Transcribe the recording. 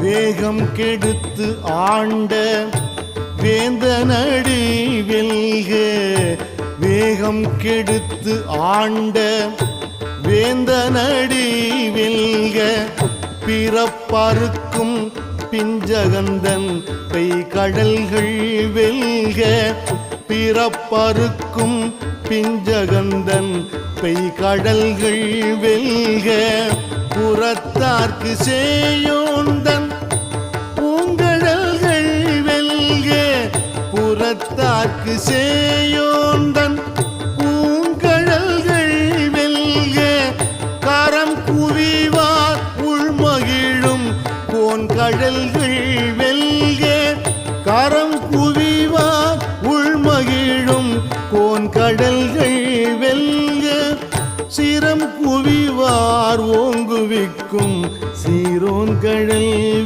வேகம் கெடுத்து ஆண்ட வேந்தனடி வெல்க. வேகம் கெடுத்து ஆண்ட வேந்தனடி வெல்க. பிறப்பறுக்கும் பிஞ்சகந்தன் பெய் கடல்கள் வெல்க. பிறப்பறுக்கும் பிஞ்சகந்தன் பெய் கடல்கள் வெல்க. புறத்தார்க்கு சேயோந்தன் புறத்தார்க்கு சேயோந்தன் பூங்கடல்கள் வெல்க கரம் குவிவார் உள்மகிழும் கோன் கடல்கள் வெல்க கரம் குவிவார் உள்மகிழும் கோன் கடல்கள் வெல்க சிரம் குவிவார் ஓங்குவிக்கும் சீரோன் கடல்